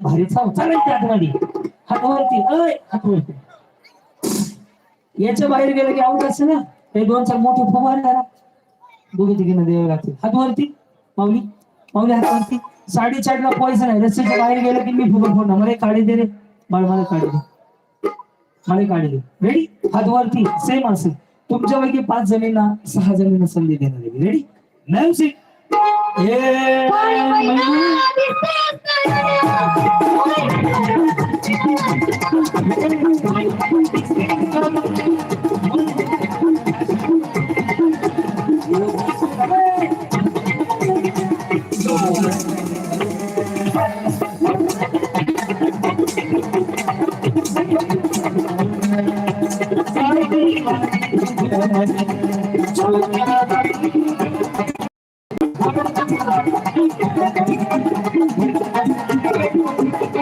भारी चाव चालेल त्या आतमध्ये हात वरती अय हात याच्या बाहेर गेलं की आवड असं ना? ते दोन चार मोठे फुगार दोघे तिघे द्यावे लागतील. हात वरती माऊली. माऊली हात वरती. साडेचारला पैसा नाही रस्त्याच्या बाहेर गेलं की मी फुगा फोडणार. मला काढी दे रे. बाळ मला काढी दे. मला काढी दे. रेडी हात वरती. सेम असेल तुमच्यापैकी पाच जणींना सहा जणींना संधी देणार आहे. रेडी म्युझिक ए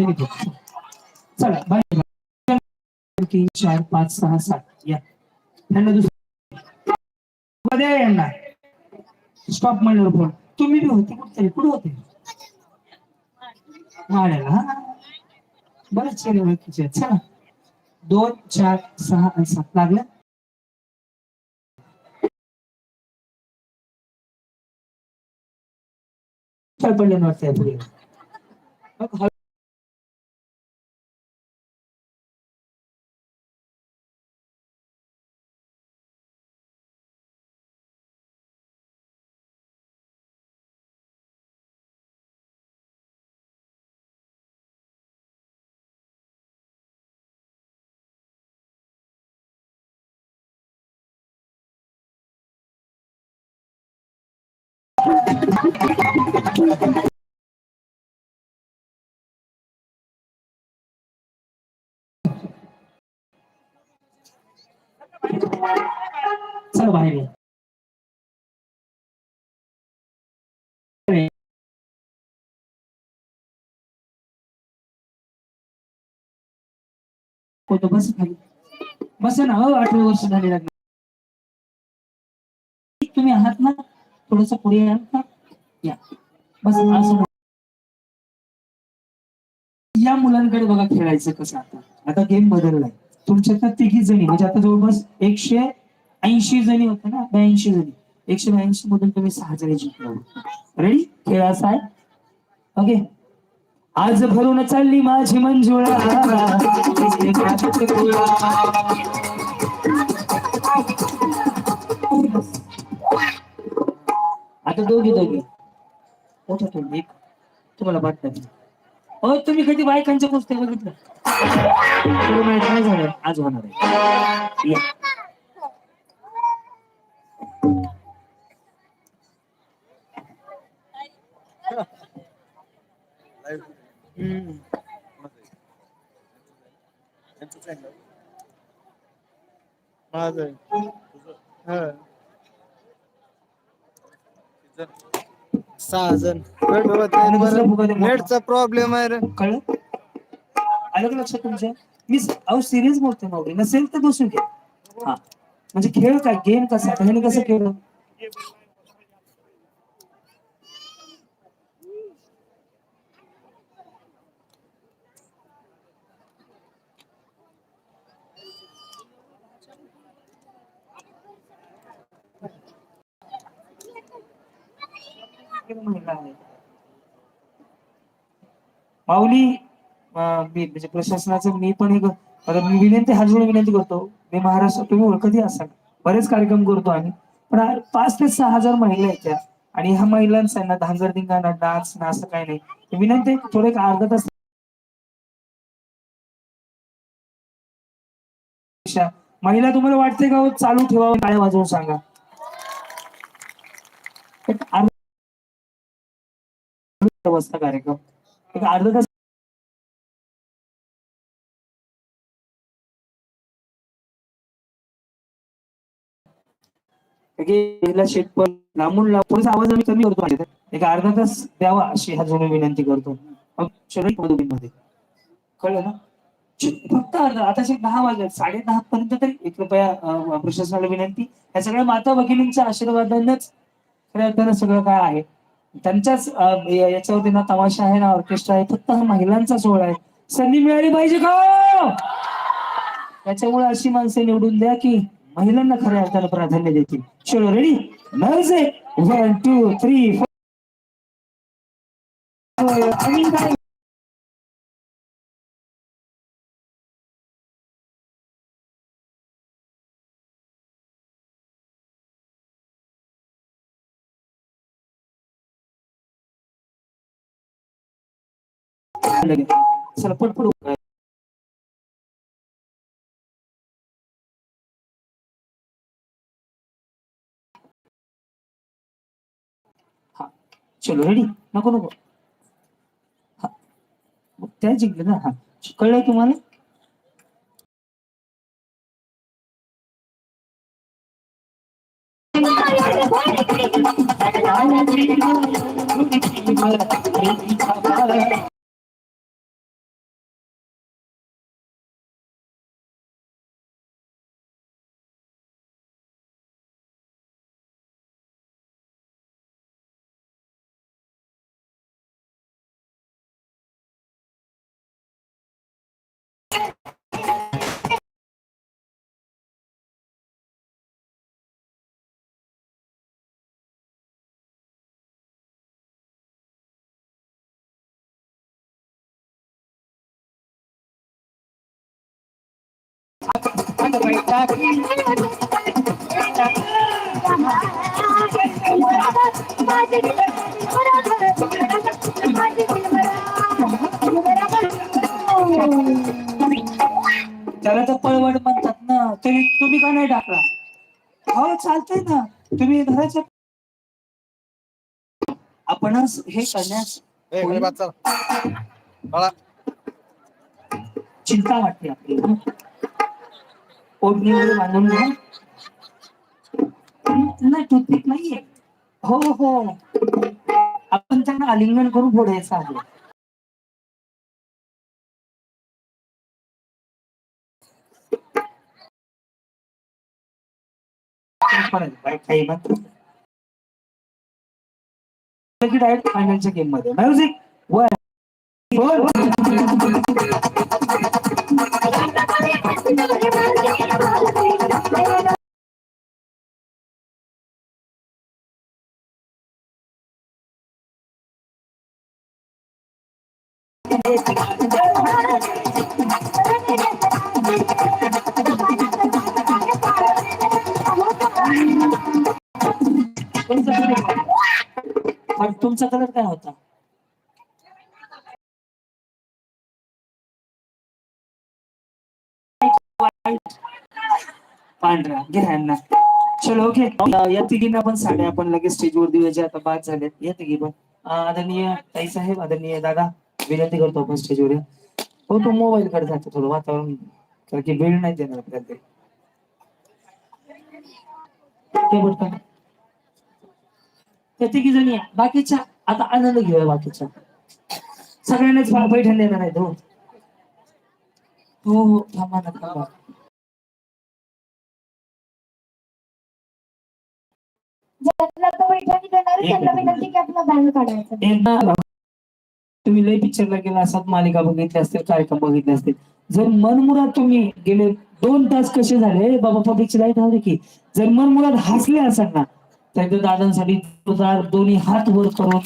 Very good. चला बाय तीन चार पाच सहा सात. या. यांना दुसरं द्या यांना. स्टॉप म्हणल्यावर फोन तुम्ही बी होते कुठतरी. कुठे होते? माळ्याला हा? बरेच चेहरे ओळखीचे चला. दोन चार सहा आणि सात. लागलं? पडले वाटतंय पुढे? मग हळू- चला बाहेर या. होतो बस खाली बस ना हो अठरा वर्ष झाले लागले तुम्ही आहात ना थोडस पुढे याल का या. बस असं या मुलांकडे बघा खेळायचं कसं आता. आता गेम बदललाय. तुमच्यात तिघी जणी म्हणजे आता जवळपास एकशे ऐंशी जणी होते ना? ब्याऐंशी जणी. एकशे ब्याऐंशी मधून तुम्ही सहा जणी जिंकला. रेडी खेळ असा आहे ओके आज भरून चालली माझी मंजुळा. आता दोघी दोघी. एक? तुम्हाला वाटत हो तुम्ही कधी बायकांच्या कुस्त्या बघितलं तुला माहीत नाही झालं? आज होणार आहे. माझं हा. सहा जण. नेटचा प्रॉब्लेम आहे रे. कळलं? आलं का लक्षात तुमच्या मी अहो सिरियस बोलतोय मावडी नसेल तर बसून घ्या हा. म्हणजे खेळ काय? गेम कसा? ह्याने कसं खेळ माऊली मी म्हणजे प्रशासनाचं मी पण एक मी विनंती हात जोडून विनंती करतो मी महाराष्ट्र तुम्ही ओळखतही असाल. बरेच कार्यक्रम करतो आम्ही पण पाच ते सहा हजार महिला आहेत त्या आणि ह्या महिलांचा ना डान्स ना असं काही नाही विनंती थोडं एक अर्धा तास महिला तुम्हाला वाटते का हो, चालू ठेवावं काय वाजवून सांगा? वाजता कार्यक्रम. एक अर्धा तास शेट पण लांबून आवाज आम्ही कमी करतो एक अर्धा तास द्यावा अशी ह्या जुनी विनंती करतो. मध्ये कळलं ना? फक्त अर्धा आता दहा वाजले साडे दहा पर्यंत तरी एक रुपया प्रशासनाला विनंती. या सगळ्या माता भगिनींच्या आशीर्वादानेच खऱ्या अर्थानं सगळं काय आहे. त्यांच्याच याच्यावरती ना तमाशा आहे ना ऑर्केस्ट्रा आहे फक्त हा महिलांचा सोहळा आहे. संधी मिळाली पाहिजे का? त्याच्यामुळे अशी माणसे निवडून द्या की महिलांना खऱ्या अर्थानं प्राधान्य देतील. चलो ready music one two three four चला पटपट हा चलो रेडी नको नको. हा. त्या जिंकले ना. हा. कळलंय तुम्हाला? त्याला तर पळवड म्हणतात ना. तरी तुम्ही का नाही टाकला हो चालतंय ना. तुम्ही घराच्या आपणच हे करण्यास चिंता वाटते आपल्याला ओढणी वगैरे बांधून घ्या नाही टूथपिक नाहीये. हो हो. आपण त्यांना आलिंगन करून फोडायचं आहे डायरेक्ट फायनलच्या गेममध्ये. म्युझिक वन तुमचा कलर काय होता? पांढरा घ्या यांना चलो ओके या तिघींना पण साड्या आपण लगेच स्टेजवर देऊया आता बाद झालेत. या तिघी पण. आदरणीय ताई साहेब आदरणीय दादा विनंती करतो आपण स्टेजवर हो तो मोबाईल कडे जातो थोडं. वातावरण कारण की वेळ नाही देणार आपल्याला ते. बोलतात त्या तिघी जणी या. बाकीच्या आता आनंद घेऊया बाकीच्या. सगळ्यांनाच पैठण देणार आहेत हो. हो हो थांबा ना थांबा. ज्याला तो पैठणी देणार आहे, त्यांना विनंती की आपला बँक काढायचा. एकदा तुम्ही लय पिक्चरला गेला असाल मालिका बघितल्या असतील कार्यक्रम बघितले असतील. जर मनमुराद तुम्ही गेले दोन तास कसे झाले? बाबा पब्लिकची लाइट हवी की. जर मनमुराद हसले असाल ना तर एकदा दादांसाठी दोन्ही हात वर करून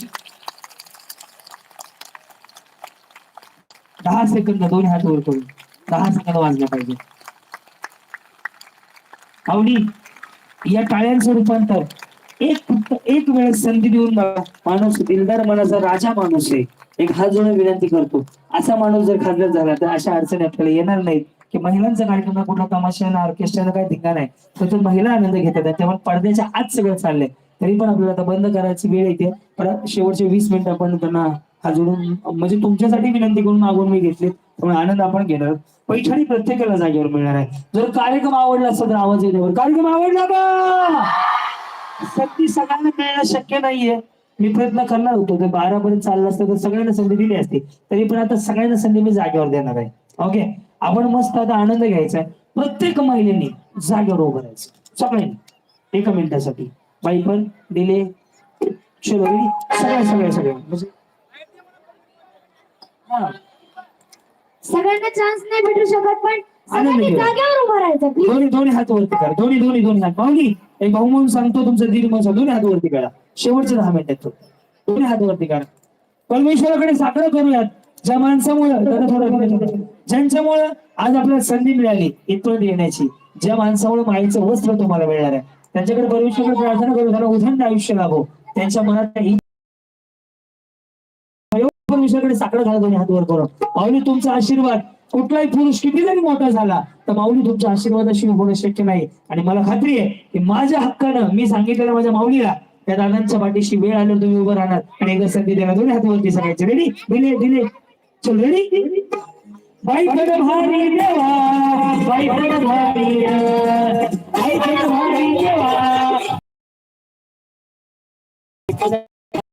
दहा सेकंद दोन्ही हात वर करून दहा सेकंद वाजले पाहिजे. आवडी या टाळ्यांचं रूपांतर एक फक्त एक वेळेस संधी देऊन बघा. माणूस दिलदार मनाचा राजा माणूस आहे. एक हात जोडून विनंती करतो. असा माणूस जर खासदार झाला तर अशा अडचणी आपल्याला येणार नाहीत. की महिलांचा कार्यक्रम कुठला तमाशा ना ऑर्केस्ट्राला काय ठिकाण आहे तर तो महिला आनंद घेतात त्यामुळे पडद्याच्या आज सगळं चाललंय. तरी पण आपल्याला आता बंद करायची वेळ येते. परत शेवटचे वीस मिनिटं आपण त्यांना हात जोडून म्हणजे तुमच्यासाठी विनंती करून मागून मी घेतली त्यामुळे आनंद आपण घेणार पैठणी प्रत्येकाला जागेवर मिळणार आहे. जर कार्यक्रम आवडला असेल तर आवाज येण्यावर. कार्यक्रम आवडला का? संधी सगळ्यांना मिळणं शक्य नाहीये. मी प्रयत्न करणार होतो. ते बारा पर्यंत चाललं असतं तर सगळ्यांना संधी दिली असती. तरी पण आता सगळ्यांना संधी मी जागेवर देणार आहे. ओके आपण मस्त आता आनंद घ्यायचा आहे. प्रत्येक महिलेने जागेवर उभं राहायचं. सगळ्यांनी. एका मिनिटासाठी. बाई पण दिले. चलो? सगळ्या सगळ्या सगळ्या. म्हणजे हा. सगळ्यांना चान्स नाही भेटू शकत पण सगळ्यांनी. जागेवर उभं राहायचं. दोन्ही दोन्ही हात वरती करा. दोन्ही दोन्ही दोन्ही हात. पाहुली एक भाऊ म्हणून सांगतो तुमचं दीड म्हणून सांगतो. दोन्ही हात वरती करा शेवटचे दहा मिनिटात दोन्ही हात वरती करा परमेश्वराकडे साखर करूयात. ज्या माणसामुळं ज्यांच्यामुळं आज आपल्याला संधी मिळाली इथपर्यंत येण्याची. ज्या माणसामुळे माईचं वस्त्र तुम्हाला मिळणार आहे. त्यांच्याकडे परमेश्वराकडे प्रार्थना करू त्यांना उदंड आयुष्य लाभो. त्यांच्या मनात काही परमेश्वराकडे साखर घाला दोन्ही हात वर करून. माऊली तुमचा आशीर्वाद. कुठलाही पुरुष किती जरी मोठा झाला तर माऊली तुमच्या आशीर्वादाशी होणं शक्य नाही. आणि मला खात्री आहे की माझ्या हक्कानं मी सांगितलेलं माझ्या माऊलीला त्या दादांच्या पाठीशी वेळ आल्यावर तुम्ही उभं राहणार आणि एकदा संधी देणार दोन्ही हातावरती सांगायचे रेडी दिले दिले. चल रेडी बाई कडे भारी देवा बाई कडे भारी बाई कडे भारी देवा.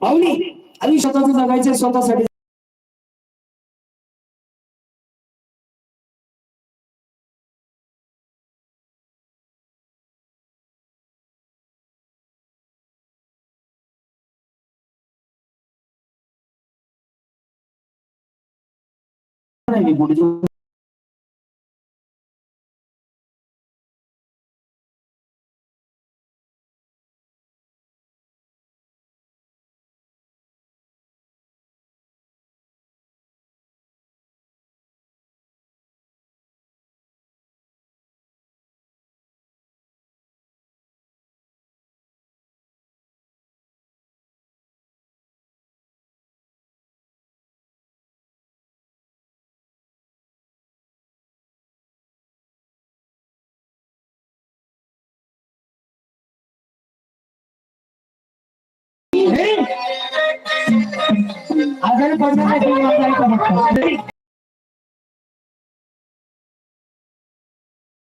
पाहुली आधी स्वतःच जगायचे स्वतःसाठी नाही मी पुढे